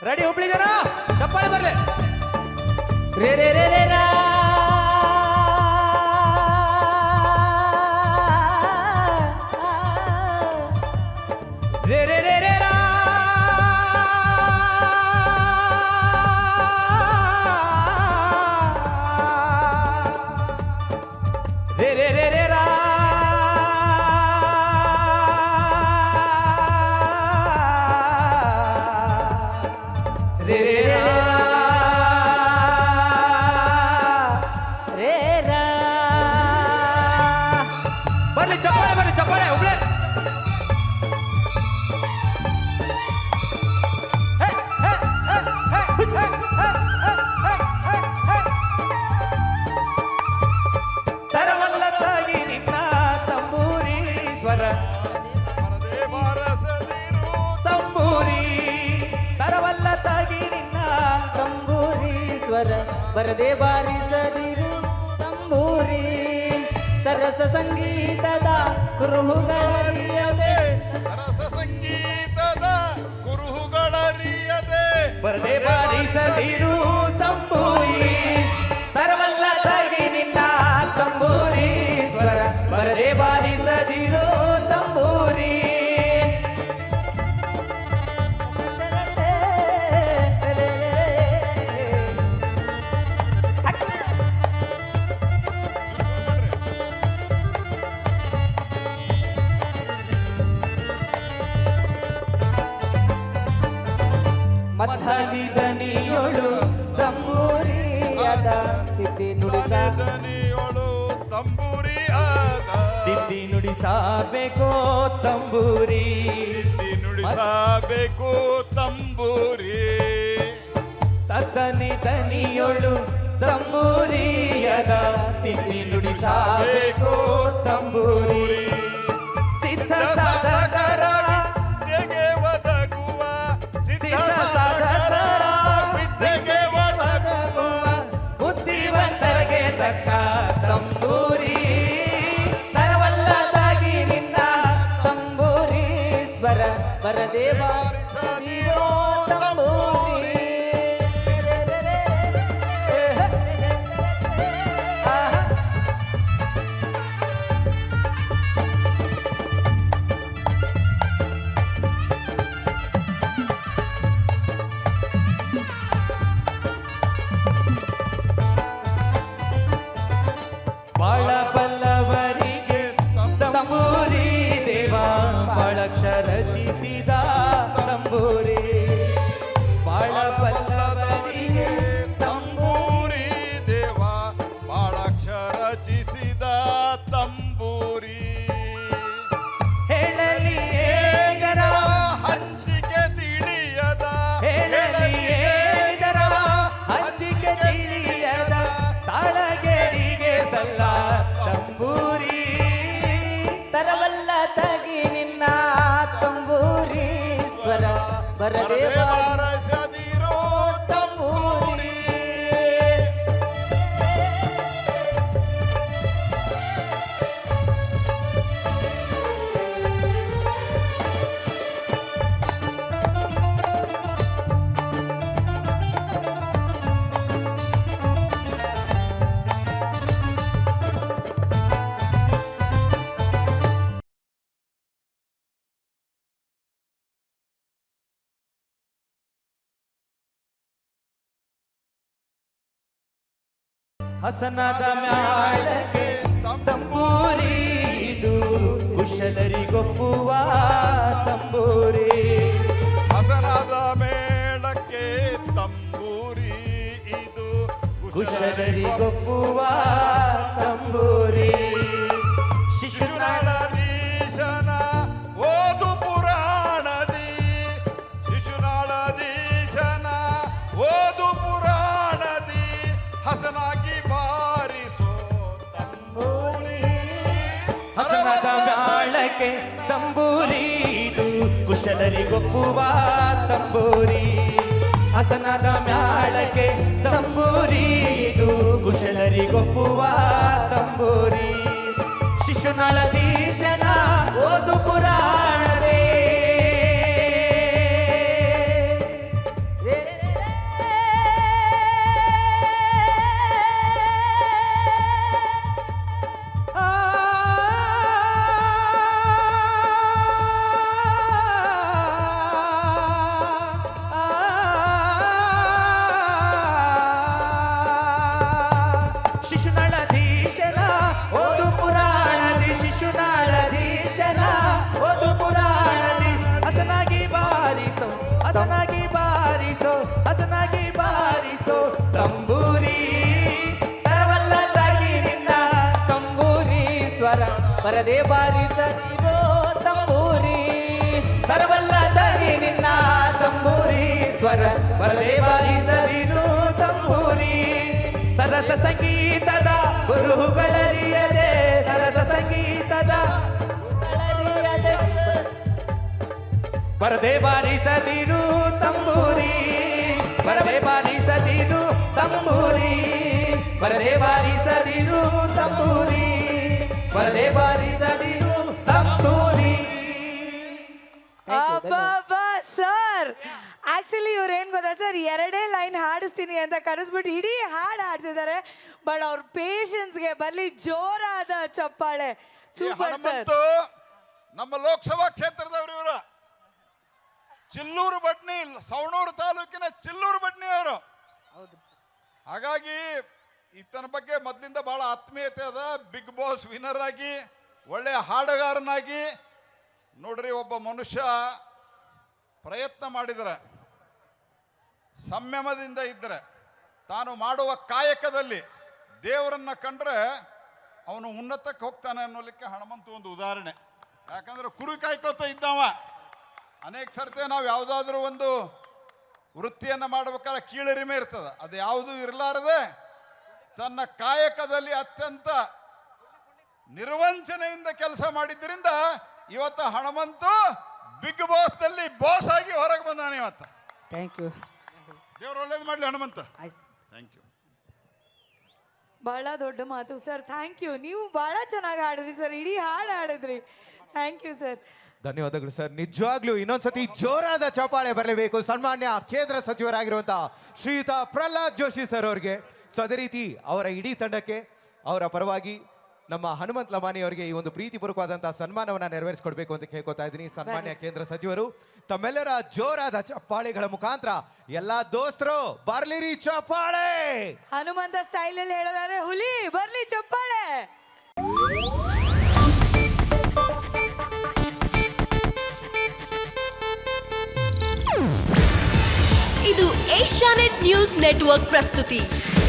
Ready Hubli ಜನ ಚಪ್ಪಾಳೆ ಬರ್ಲಿ ರೇ ರೇ ರೇ ರೇ ಬರದೆ ಬಾರಿ ಸರಿರು ತಂಬೂರಿ. ಸರಸ ಸಂಗೀತದ ಕುರುಹುಗಳರಿಯದೆ. ಸರಸ ಸಂಗೀತದ ಕುರುಹುಗಳರಿಯದೆ. ಬರದೆ ಬಾರಿ ಸರಿರು ನುಡಿಸ ತಂಬೂರಿ ತಿಥಿ ನುಡಿಸಬೇಕೋ ತಂಬೂರಿ. ತಿದ್ದಿ ನುಡಿಸಬೇಕು ತಂಬೂರಿ. ತತನಿ ದನಿಯೊಳು ತಂಬೂರಿಯದ. ತಿಥಿ ನುಡಿಸಬೇಕೋ ತಂಬೂರಿ. ஹரதேவா ಬರದೇ ಬಾರ ಹಸನದ ಮ್ಯಾಳಕ್ಕೆ ತಂಬೂರಿ ಇದು ಕುಶಲರಿಗೊಪ್ಪುವ ತಂಬೂರಿ. ಹಸನಾದ ಮೇಳಕ್ಕೆ ತಂಬೂರಿ ಇದು ಕುಶಲರಿಗೊಪ್ಪುವ ತಂಬೂರಿ. ಶಿಶುನಾಳ ತಂಬೂರಿ ಇದು ಕುಶಲರಿ ಕುಶಲರಿಗೊಪ್ಪುವ ತಂಬೂರಿ. ಹಸನದ ಮ್ಯಾಳಕ್ಕೆ ತಂಬೂರಿದು ಕುಶಲರಿಗೊಪ್ಪುವ ತಂಬೂರಿ. ಶಿಶುನಳ ದೀಶನ ಓದು ಪುರಾಣ ಬರದೆ ಬಾರಿಸದಿರೋ ತಂಬೂರಿ. ಬರಬಲ್ಲ ತಗಿ ನಿನ್ನ ತಂಬೂರಿ. ಸ್ವರ ಬರದೆ ಬಾರಿಸದಿರು ತಂಬೂರಿ. ಸರಸ ಸಂಗೀತದ ಗುರುಗಳರಿಯದೆ ಸರಸ ಸಂಗೀತದ ಬರದೆ ಬಾರಿಸದಿರು ತಂಬೂರಿ. ಬರದೆ ಬಾರಿಸದಿರು ತಂಬೂರಿ. ಬರದೆ ಬಾರಿಸದಿರು ತಂಬೂರಿ. ಬರದೆ ಬಾರಿಸದಿರು ತಂತೂರಿ ಅಬ್ಬಬ್ಬಾ ಸರ್. ಆಕ್ಚುಲಿ ಇವ್ರು ಏನ್ ಗೊತ್ತಾ ಸರ್? ಎರಡೇ ಲೈನ್ ಹಾಡಿಸ್ತೀನಿ ಅಂತ ಕರೆಸ್ಬಿಟ್ಟು ಇಡೀ ಹಾಡು ಹಾಡ್ಸಿದ್ದಾರೆ. ಬಟ್ ಅವ್ರ ಪೇಷನ್ಸ್ಗೆ ಬರ್ಲಿ ಜೋರಾದ ಚಪ್ಪಾಳೆ. ಸೂಪರ್ ಸರ್ ಹನುಮಂತು ನಮ್ಮ ಲೋಕಸಭಾ ಕ್ಷೇತ್ರದವರು ಇವರು. ಚಿಲ್ಲೂರು ಬಟ್ನಿ ಸವಣೂರು ತಾಲೂಕಿನ ಚಿಲ್ಲೂರು ಬಟ್ನಿ ಅವರು ಹಾಗಾಗಿ ಈತನ ಬಗ್ಗೆ ಮೊದಲಿಂದ ಬಹಳ ಆತ್ಮೀಯತೆ ಅದ. ಬಿಗ್ ಬಾಸ್ ವಿನ್ನರ್ ಆಗಿ ಒಳ್ಳೆಯ ಹಾಡುಗಾರನಾಗಿ. ನೋಡ್ರಿ, ಒಬ್ಬ ಮನುಷ್ಯ ಪ್ರಯತ್ನ ಮಾಡಿದರೆ, ಸಂಯಮದಿಂದ ಇದ್ದರೆ ತಾನು ಮಾಡುವ ಕಾಯಕದಲ್ಲಿ ದೇವರನ್ನ ಕಂಡ್ರೆ ಅವನು ಉನ್ನತಕ್ಕೆ ಹೋಗ್ತಾನೆ ಅನ್ನೋಲಿಕ್ಕೆ ಹನುಮಂತ ಒಂದು ಉದಾಹರಣೆ. ಯಾಕಂದ್ರೆ ಕುರಿ ಕಾಯ್ಕೋತ ಇದ್ದಾವ. ಅನೇಕ ಸರ್ತಿ ನಾವು ಯಾವುದಾದ್ರೂ ಒಂದು ವೃತ್ತಿಯನ್ನು ಮಾಡ್ಬೇಕಾದ್ರೆ ಕೀಳರಿಮೆ ಇರ್ತದೆ. ಅದು ಯಾವುದೂ ಇರಲಾರದೆ ತನ್ನ ಕಾಯಕದಲ್ಲಿ ಅತ್ಯಂತ ನಿರ್ವಂಚನೆಯಿಂದ ಕೆಲಸ ಮಾಡಿದ್ರಿಂದ ಇವತ್ತು ಹಣಮಂತು ಬಿಗ್ ಬಾಸ್ನಲ್ಲಿ ಬಾಸ್ ಆಗಿ ಹೊರಗೆ ಬಂದಾನೆ ಇವತ್ತು. ಥ್ಯಾಂಕ್ ಯು ದೇವ್ರು ಒಳ್ಳೇದು ಮಾಡಲಿ ಹನುಮಂತ ಥ್ಯಾಂಕ್ ಯು ಬಹಳ ದೊಡ್ಡ ಮಾತು ಸರ್ ಥ್ಯಾಂಕ್ ಯು ನೀವು ಬಹಳ ಚೆನ್ನಾಗಿ ಹಾಡಿದ್ರಿ ಸರ್ ಇಡೀ ಹಾಡು ಹಾಡಿದ್ರಿ. ಥ್ಯಾಂಕ್ ಯು ಸರ್ ಧನ್ಯವಾದಗಳು ಸರ್ ನಿಜವಾಗ್ಲೂ ಇನ್ನೊಂದ್ಸತಿ ಜೋರಾದ ಚಪಾಳೆ ಬರಲೇಬೇಕು. ಸನ್ಮಾನ್ಯ ಕೇಂದ್ರ ಸಚಿವರಾಗಿರುವಂತಹ ಶ್ರೀಯುತ ಪ್ರಹ್ಲಾದ್ ಜೋಶಿ ಸರ್ ಅವರಿಗೆ. ಸೊ ಅದೇ ರೀತಿ ಅವರ ಇಡೀ ತಂಡಕ್ಕೆ ಅವರ ಪರವಾಗಿ ನಮ್ಮ ಹನುಮಂತ್ ಲಮಾನಿ ಅವರಿಗೆ ಈ ಒಂದು ಪ್ರೀತಿಪೂರ್ವಕವಾದಂತಹ ಸನ್ಮಾನವನ್ನ ನೆರವೇರಿಸಿಕೊಡ್ಬೇಕು ಅಂತ ಕೇಳ್ಕೊತಾ ಇದ್ದೀನಿ. ಸನ್ಮಾನ್ಯ ಕೇಂದ್ರ ಸಚಿವರು ತಮ್ಮೆಲ್ಲರ ಜೋರಾದ ಚಪ್ಪಾಳೆಗಳ ಮುಖಾಂತರ ಎಲ್ಲಾ ದೋಸ್ತರು ಬರ್ಲಿರಿ ಚಪ್ಪಾಳೆ! ಹನುಮಂತ ಸ್ಟೈಲ್ ಅಲ್ಲಿ ಹೇಳೋದಾದ್ರೆ ಹುಲಿ ಬರ್ಲಿ ಚಪ್ಪಾಳೆ! ಇದು ಏಷ್ಯಾನೆಟ್ ನ್ಯೂಸ್ ನೆಟ್ವರ್ಕ್ ಪ್ರಸ್ತುತಿ.